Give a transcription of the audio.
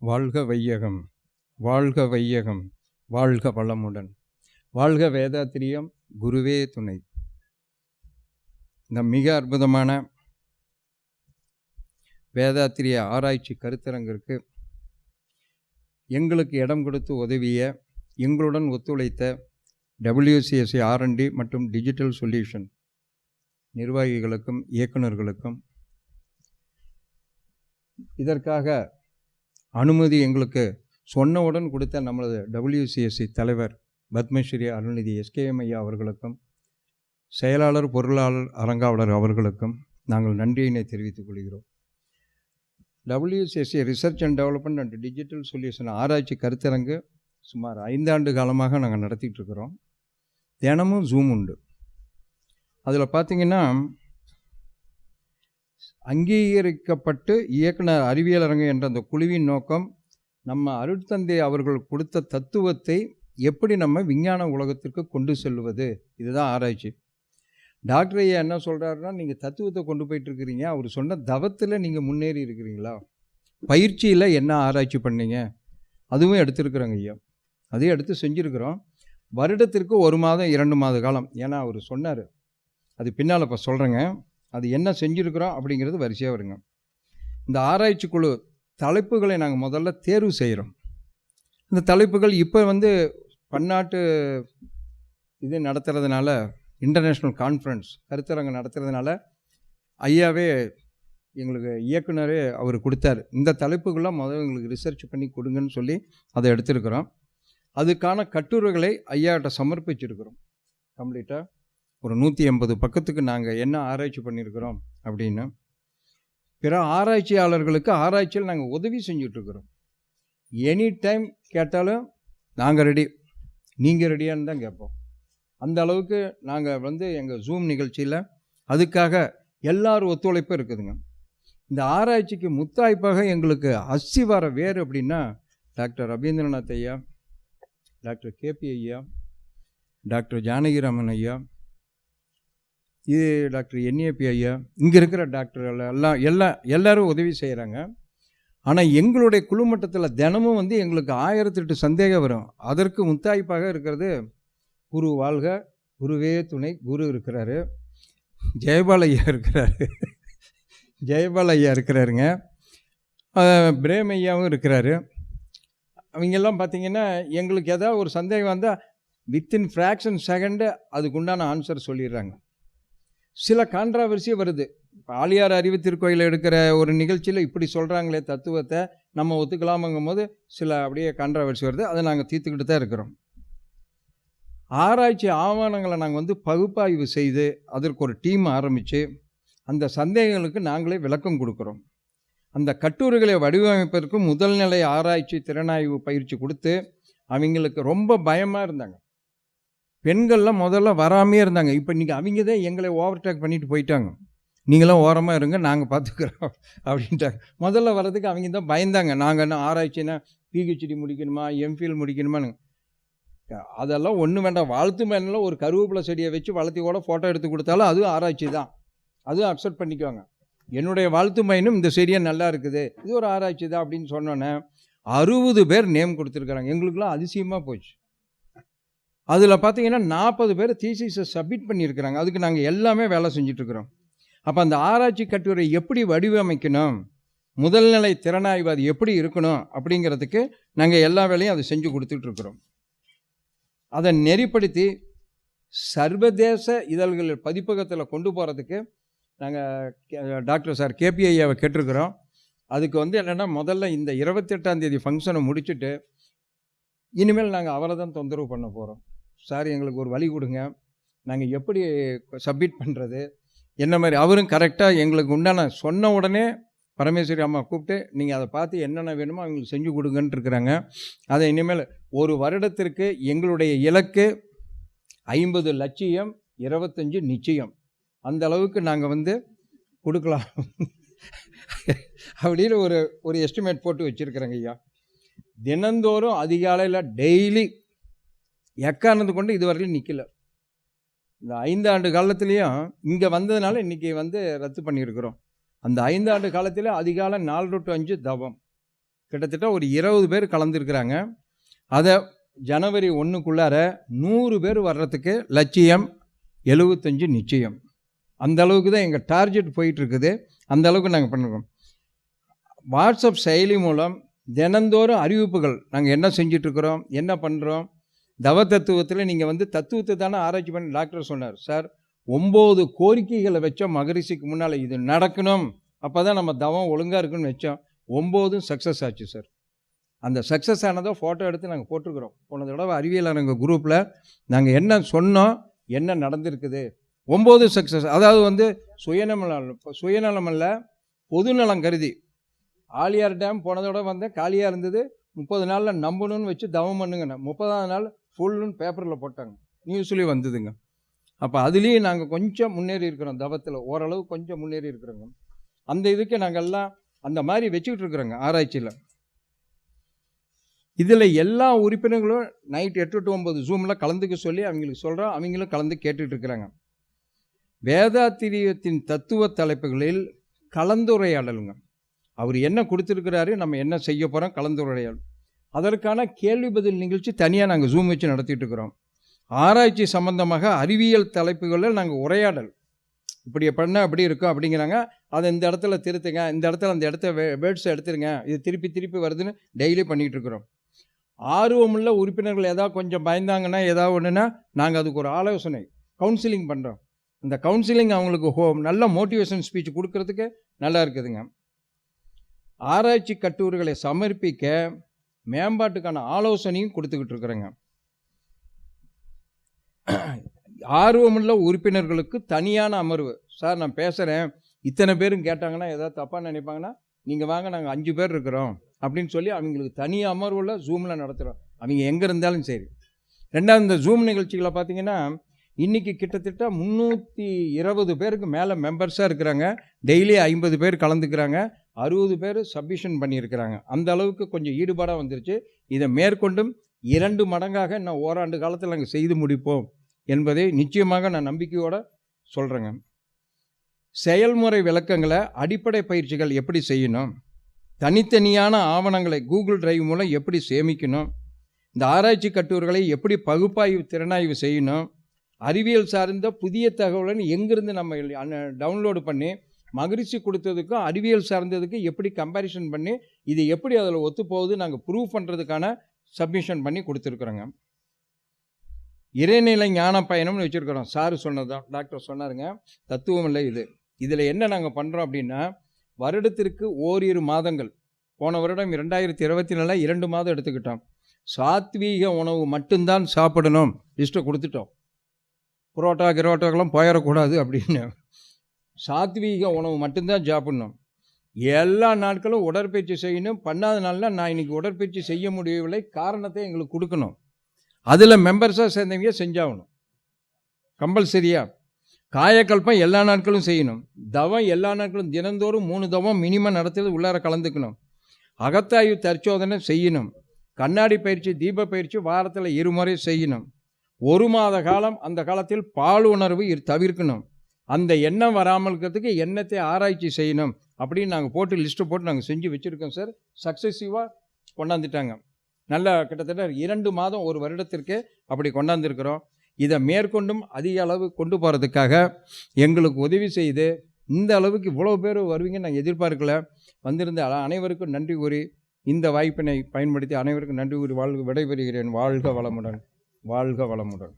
வாழ்க வையகம் வாழ்க வையகம் வாழ்க வளமுடன். வாழ்க வேதாத்திரியம் குருவே துணை. இந்த மிக அற்புதமான வேதாத்திரிய ஆராய்ச்சி கருத்தரங்கிற்கு எங்களுக்கு இடம் கொடுத்து உதவிய எங்களுடன் ஒத்துழைத்த டபிள்யூசிஎஸ்சி ஆர்என்டி மற்றும் டிஜிட்டல் சொல்யூஷன் நிர்வாகிகளுக்கும் இயக்குநர்களுக்கும் இதற்காக அனுமதி எங்களுக்கு சொன்னவுடன் கொடுத்த நம்மளது டபிள்யூசிஎஸ்சி தலைவர் பத்மஸ்ரீ அருள்நிதி எஸ்கேஎம் ஐயா அவர்களுக்கும் செயலாளர் பொருளாளர் அரங்காவலர் அவர்களுக்கும் நாங்கள் நன்றியினை தெரிவித்துக் கொள்கிறோம். WCSC research and development and digital solution ஆராய்ச்சி கருத்தரங்கு சுமார் ஐந்தாண்டு காலமாக நாங்கள் நடத்திட்டு இருக்கிறோம். தினமும் ஜூம் உண்டு. அதில் பார்த்தீங்கன்னா அங்கீகரிக்கப்பட்டு இயக்குனர் அறிவியல் அரங்கு என்ற அந்த குழுவின் நோக்கம் நம்ம அருட்தந்தை அவர்கள் கொடுத்த தத்துவத்தை எப்படி நம்ம விஞ்ஞான உலகத்திற்கு கொண்டு செல்வது? இதுதான் ஆராய்ச்சி. டாக்டர் ஐயா என்ன சொல்கிறாருன்னா நீங்கள் தத்துவத்தை கொண்டு போயிட்டுருக்கிறீங்க. அவர் சொன்ன தவத்தில் நீங்கள் முன்னேறி இருக்கிறீங்களா? பயிற்சியில் என்ன ஆராய்ச்சி பண்ணீங்க? அதுவும் எடுத்திருக்கிறோங்க ஐயா. அதையும் எடுத்து செஞ்சுருக்கிறோம். வருடத்திற்கு ஒரு மாதம் இரண்டு மாத காலம். ஏன்னா அவர் சொன்னார். அது பின்னால் இப்போ சொல்கிறேங்க அது என்ன செஞ்சுருக்குறோம் அப்படிங்கிறது வரிசையாக வருங்க. இந்த ஆராய்ச்சி குழு தலைப்புகளை நாங்கள் முதல்ல தேர்வு செய்கிறோம் இந்த தலைப்புகள் இப்போ வந்து பன்னாட்டு இது நடத்துகிறதுனால இன்டர்நேஷ்னல் கான்ஃபரன்ஸ் கருத்தரங்கு நடத்துகிறதுனால ஐயாவே எங்களுக்கு இயக்குனரே அவர் கொடுத்தாரு. இந்த தலைப்புகள்லாம் முதல்ல எங்களுக்கு ரிசர்ச் பண்ணி கொடுங்கன்னு சொல்லி அதை எடுத்திருக்கிறோம். அதுக்கான கட்டுரைகளை ஐயாட்ட சமர்ப்பிச்சிருக்கிறோம். கம்ப்ளீட்டாக ஒரு நூற்றி எண்பது பக்கத்துக்கு நாங்கள் என்ன ஆராய்ச்சி பண்ணியிருக்கிறோம் அப்படின்னு பிற ஆராய்ச்சியாளர்களுக்கு ஆராய்ச்சியில் நாங்கள் உதவி செஞ்சிட்ருக்குறோம். எனி டைம் கேட்டாலும் நாங்கள் ரெடி நீங்கள் ரெடியான்னு தான் கேட்போம். அந்த அளவுக்கு நாங்கள் வந்து எங்கள் ஜூம் நிகழ்ச்சியில் அதுக்காக எல்லாரும் ஒத்துழைப்பும் இருக்குதுங்க. இந்த ஆராய்ச்சிக்கு முத்தாய்ப்பாக எங்களுக்கு அஸ்திவார வேறு அப்படின்னா டாக்டர் ரவீந்திரநாத் ஐயா டாக்டர் கேபி ஐயா டாக்டர் ஜானகிராமன் ஐயா இது டாக்டர் என்ஏபி ஐயா. இங்கே இருக்கிற டாக்டர் எல்லாம் எல்லாம் எல்லாரும் உதவி செய்கிறாங்க ஆனால் எங்களுடைய குழு மட்டத்தில் தினமும் வந்து எங்களுக்கு ஆயிரத்தெட்டு சந்தேகம் வரும். அதற்கு முத்தாய்ப்பாக இருக்கிறது குரு வாழ்க குருவே துணை குரு இருக்கிறாரு. ஜெயபால் ஐயா இருக்கிறாரு. ஜெயபால் ஐயா இருக்கிறாருங்க. பிரேம் ஐயாவும் இருக்கிறாரு. அவங்கெல்லாம் பார்த்தீங்கன்னா எங்களுக்கு ஏதாவது ஒரு சந்தேகம் வந்தால் வித்தின் ஃப்ராக்ஷன் செகண்டு அதுக்குண்டான ஆன்சர் சொல்லிடுறாங்க. சில கான்ட்ராவர்சி வருது. ஆளியார் அறிவு திருக்கோயில் எடுக்கிற ஒரு நிகழ்ச்சியில் இப்படி சொல்கிறாங்களே தத்துவத்தை நம்ம ஒத்துக்கலாமுங்கும் போது சில அப்படியே கான்ட்ராவர்சி வருது. அதை நாங்கள் தீர்த்துக்கிட்டு தான் இருக்கிறோம். ஆராய்ச்சி ஆவணங்களை நாங்கள் வந்து பகுப்பாய்வு செய்து அதற்கு ஒரு டீம் ஆரம்பித்து அந்த சந்தேகங்களுக்கு நாங்களே விளக்கம் கொடுக்குறோம். அந்த கட்டுரைகளை வடிவமைப்பதற்கு முதல்நிலை ஆராய்ச்சி திறனாய்வு பயிற்சி கொடுத்து அவங்களுக்கு ரொம்ப பயமாக இருந்தாங்க. பெண்கள்லாம் முதல்ல வராமே இருந்தாங்க. இப்போ இன்றைக்கி அவங்க தான் எங்களை ஓவர்டேக் பண்ணிட்டு போயிட்டாங்க. நீங்களாம் ஓரமாக இருங்க நாங்கள் பார்த்துக்குறோம் அப்படின்ட்டாங்க. முதல்ல வர்றதுக்கு அவங்க தான் பயந்தாங்க. நாங்கள் என்ன ஆராய்ச்சினா பிஹெச்டி முடிக்கணுமா எம்ஃபில் முடிக்கணுமான்னு. அதெல்லாம் ஒன்றும் வேண்டாம். வாழ்த்து மேலாம் ஒரு கருவேப்பிலை செடியை வச்சு வளர்த்தி கூட ஃபோட்டோ எடுத்து கொடுத்தாலும் அதுவும் ஆராய்ச்சி தான். அதுவும் அக்செப்ட் பண்ணிக்குவாங்க. என்னுடைய வாழ்த்து மைனும் இந்த செடியாக நல்லா இருக்குது. இது ஒரு ஆராய்ச்சி தான் அப்படின்னு சொன்னோன்னே அறுபது பேர் நேம் கொடுத்துருக்குறாங்க. எங்களுக்குலாம் அதிசயமாக போச்சு. அதில் பார்த்தீங்கன்னா நாற்பது பேர் தீசிஸை சப்மிட் பண்ணியிருக்கிறாங்க. அதுக்கு நாங்கள் எல்லாமே வேலை செஞ்சிட்ருக்குறோம். அப்போ அந்த ஆராய்ச்சி கட்டுரை எப்படி வடிவமைக்கணும்? முதல்நிலை திறனாய்வு அது எப்படி இருக்கணும்? அப்படிங்கிறதுக்கு நாங்கள் எல்லா வேலையும் அதை செஞ்சு கொடுத்துட்ருக்குறோம். அதை நெறிப்படுத்தி சர்வதேச இதழ்கள் பதிப்பகத்தில் கொண்டு போகிறதுக்கு நாங்கள் டாக்டர் சார் கேபிஐயாவை கேட்டிருக்கிறோம். அதுக்கு வந்து என்னென்னா முதல்ல இந்த இருபத்தெட்டாம் தேதி ஃபங்க்ஷனை முடிச்சுட்டு இனிமேல் நாங்கள் அவரை தான் தொந்தரவு பண்ண போகிறோம் சார் எங்களுக்கு ஒரு வழி கொடுங்க. நாங்கள் எப்படி சப்மிட் பண்ணுறது என்ன மாதிரி அவரும் கரெக்டாக எங்களுக்கு உண்டான சொன்ன உடனே பரமேஸ்வரி அம்மா கூப்பிட்டு நீங்கள் அதை பார்த்து என்னென்ன வேணுமோ அவங்களுக்கு செஞ்சு கொடுங்கன்ட்டு இருக்கிறாங்க. அதை இனிமேல் ஒரு வருடத்திற்கு எங்களுடைய இலக்கு ஐம்பது லட்சியம் இருபத்தஞ்சி நிச்சயம். அந்த அளவுக்கு நாங்கள் வந்து கொடுக்கலாம். அப்படின்னு ஒரு ஒரு எஸ்டிமேட் போட்டு வச்சுருக்குறேங்க ஐயா. தினந்தோறும் அதிகாலையில் டெய்லி எக்காரணத்து கொண்டு இதுவரையிலும் நிற்கல இந்த ஐந்தாண்டு காலத்துலேயும் இங்கே வந்ததுனால இன்றைக்கி வந்து ரத்து பண்ணியிருக்கிறோம். அந்த ஐந்தாண்டு காலத்தில் அதிகாலை நாலு டு அஞ்சு தவம். கிட்டத்தட்ட ஒரு இருபது பேர் கலந்துருக்கிறாங்க. அதை ஜனவரி ஒன்றுக்குள்ளார நூறு பேர் வர்றதுக்கு லட்சியம் எழுபத்தஞ்சு நிச்சயம். அந்த அளவுக்கு தான் எங்கள் டார்கெட் போயிட்டுருக்குது. அந்த அளவுக்கு நாங்கள் பண்ணுறோம் வாட்ஸ்அப் செயலி மூலம் தினந்தோறும் அறிவிப்புகள். நாங்கள் என்ன செஞ்சிட்ருக்குறோம் என்ன பண்ணுறோம் தவ தத்துவத்தில் நீங்கள் வந்து தத்துவத்தை தானே ஆராய்ச்சி பண்ணி டாக்டர் சொன்னார். சார் ஒம்பது கோரிக்கைகளை வச்சோம் மகரிஷிக்கு முன்னால் இது நடக்கணும். அப்போ தான் நம்ம தவம் ஒழுங்காக இருக்குன்னு வச்சோம். ஒம்போதும் சக்ஸஸ் ஆச்சு சார் அந்த சக்ஸஸ் ஆனதை ஃபோட்டோ எடுத்து நாங்கள் போட்டிருக்கிறோம். போன தடவை அறிவியல் குரூப்பில் நாங்கள் என்ன சொன்னோம் என்ன நடந்திருக்குது? ஒம்பது சக்ஸஸ் அதாவது வந்து சுயநலம் சுயநலம் அல்ல பொதுநலம் கருதி. ஆலியார் டேம் போனதோட வந்து வந்தேன். காலியாக இருந்தது. முப்பது நாளில் நம்பணும்னு வச்சு தவம் பண்ணுங்கண்ணே முப்பதாவது நாள் ஃபுல்லுன்னு பேப்பரில் போட்டாங்க. நியூஸ்லேயும் வந்ததுங்க. அப்போ அதுலேயும் நாங்கள் கொஞ்சம் முன்னேறி இருக்கிறோம் தவத்தில். ஓரளவு கொஞ்சம் முன்னேறி இருக்கிறோங்க. அந்த இதுக்கு நாங்கள் எல்லாம் அந்த மாதிரி வச்சுக்கிட்டு இருக்கிறோங்க ஆராய்ச்சியில். இதில் எல்லா உறுப்பினர்களும் நைட் எட்டு டு ஒம்பது ஜூமில் கலந்துக்க சொல்லி அவங்களுக்கு சொல்கிறோம் அவங்களும் கலந்து கேட்டுட்ருக்குறாங்க வேதாத்திரியத்தின் தத்துவ தலைப்புகளில் கலந்துரையாடலுங்க. அவர் என்ன கொடுத்துருக்கிறாரு நம்ம என்ன செய்ய போகிறோம் கலந்துரையாடல். அதற்கான கேள்வி பதில் நிகழ்ச்சி தனியாக நாங்கள் ஜூம் வச்சு நடத்திட்டு இருக்கிறோம். ஆராய்ச்சி சம்பந்தமாக அறிவியல் தலைப்புகளில் நாங்கள் உரையாடல். இப்படி பண்ண அப்படி இருக்கும் அப்படிங்கிறாங்க. அதை இந்த இடத்துல திருத்துங்க இந்த இடத்துல அந்த இடத்த வேர்ட்ஸை எடுத்துருங்க இது திருப்பி திருப்பி வருதுன்னு டெய்லி பண்ணிகிட்டு இருக்கிறோம். ஆர்வமுள்ள உறுப்பினர்கள் ஏதாவது கொஞ்சம் பயந்தாங்கன்னா ஏதாவது ஒன்றுன்னா நாங்கள் அதுக்கு ஒரு ஆலோசனை கவுன்சிலிங் பண்ணுறோம் இந்த கவுன்சிலிங் அவங்களுக்கு ஹோ நல்ல மோட்டிவேஷன் ஸ்பீச் கொடுக்கறதுக்கு நல்லா இருக்குதுங்க. ஆராய்ச்சி கட்டுரைகளை சமர்ப்பிக்க மேம்பாட்டுக்கான ஆலோசனையும் கொடுத்துக்கிட்டு இருக்கிறேங்க. ஆர்வமுள்ள உறுப்பினர்களுக்கு தனியான அமர்வு. சார் நான் பேசுகிறேன் இத்தனை பேரும் கேட்டாங்கன்னா ஏதாவது தப்பாக நினைப்பாங்கன்னா நீங்கள் வாங்க நாங்கள் அஞ்சு பேர் இருக்கிறோம். அப்படின்னு சொல்லி அவங்களுக்கு தனி அமர்வில் ஜூமில் நடத்துகிறோம் அவங்க எங்கே இருந்தாலும் சரி. ரெண்டாவது இந்த ஜூம் நிகழ்ச்சிகளை பார்த்தீங்கன்னா இன்றைக்கி கிட்டத்தட்ட முந்நூற்றி இருபது பேருக்கு மேலே மெம்பர்ஸாக இருக்கிறாங்க. டெய்லி ஐம்பது பேர் கலந்துக்கிறாங்க. அறுபது பேர் சப்மிஷன் பண்ணியிருக்கிறாங்க. அந்த அளவுக்கு கொஞ்சம் ஈடுபாடாக வந்துருச்சு. இதை மேற்கொண்டும் இரண்டு மடங்காக இன்னும் ஓராண்டு காலத்தில் நாங்கள் செய்து முடிப்போம் என்பதை நிச்சயமாக நான் நம்பிக்கையோடு சொல்கிறேங்க செயல்முறை விளக்கங்களை அடிப்படை பயிற்சிகள் எப்படி செய்யணும்? தனித்தனியான ஆவணங்களை கூகுள் டிரைவ் மூலம் எப்படி சேமிக்கணும்? இந்த ஆராய்ச்சி கட்டுரைகளை எப்படி பகுப்பாய்வு திறனாய்வு செய்யணும்? அறிவியல் சார்ந்த புதிய தகவலை எங்கிருந்து நம்ம டவுன்லோடு பண்ணி மகிழ்ச்சி கொடுத்ததுக்கும் அறிவியல் சார்ந்ததுக்கும் எப்படி கம்பேரிசன் பண்ணி இது எப்படி அதில் ஒத்து போகுது நாங்கள் ப்ரூவ் பண்ணுறதுக்கான சப்மிஷன் பண்ணி கொடுத்துருக்குறோங்க. இறைநிலை ஞான பயணம்னு வச்சுருக்கிறோம். சார் சொன்னதான் டாக்டர் சொன்னாருங்க தத்துவம் இல்லை இது. இதில் என்ன நாங்கள் பண்ணுறோம் அப்படின்னா வருடத்திற்கு ஓரிரு மாதங்கள் போன வருடம் ரெண்டாயிரத்தி இருபத்தி நாலில் இரண்டு மாதம் எடுத்துக்கிட்டோம். சாத்வீக உணவு மட்டும்தான் சாப்பிடணும் லிஸ்ட்டை கொடுத்துட்டோம். புரோட்டா கிரோட்டாக்கெல்லாம் போயிடக்கூடாது அப்படின்னு. சாத்வீக உணவு மட்டும்தான் சாப்பிடணும். எல்லா நாட்களும் உடற்பயிற்சி செய்யணும். பண்ணாத நாளில் நான் இன்றைக்கி உடற்பயிற்சி செய்ய முடியவில்லை. காரணத்தை எங்களுக்கு கொடுக்கணும். அதில் மெம்பர்ஸாக சேர்ந்தவங்க செஞ்சாகணும். கம்பல்சரியாக காயக்கல்பம் எல்லா நாட்களும் செய்யணும். தவம் எல்லா நாட்களும் தினந்தோறும் மூணு தவம் மினிமம் நடத்துறது உள்ளார கலந்துக்கணும். அகத்தாய்வு தற்சோதனை செய்யணும். கண்ணாடி பயிற்சி தீப பயிற்சி வாரத்தில் இருமுறை செய்யணும். ஒரு மாத காலம் அந்த காலத்தில் பால் உணர்வு தவிர்க்கணும். அந்த எண்ணம் வராமல் இருக்கிறதுக்கு எண்ணத்தை ஆராய்ச்சி செய்யணும் அப்படின்னு நாங்கள் போட்டு லிஸ்ட்டு போட்டு நாங்கள் செஞ்சு வச்சுருக்கோம் சார் சக்ஸஸிவாக கொண்டாந்துட்டாங்க. நல்லா கிட்டத்தட்ட இரண்டு மாதம் ஒரு வருடத்திற்கு அப்படி கொண்டாந்துருக்கிறோம். இதை மேற்கொண்டும் அதிக அளவு கொண்டு போகிறதுக்காக எங்களுக்கு உதவி செய்து இந்த அளவுக்கு இவ்வளோ பேர் வருவீங்கன்னு நான் எதிர்பார்க்கல. வந்திருந்த அனைவருக்கும் நன்றி கூறி இந்த வாய்ப்பினை பயன்படுத்தி அனைவருக்கும் நன்றி கூறி வாழ்க விடைபெறுகிறேன். வாழ்க வளமுடன். வாழ்க வளமுடன்.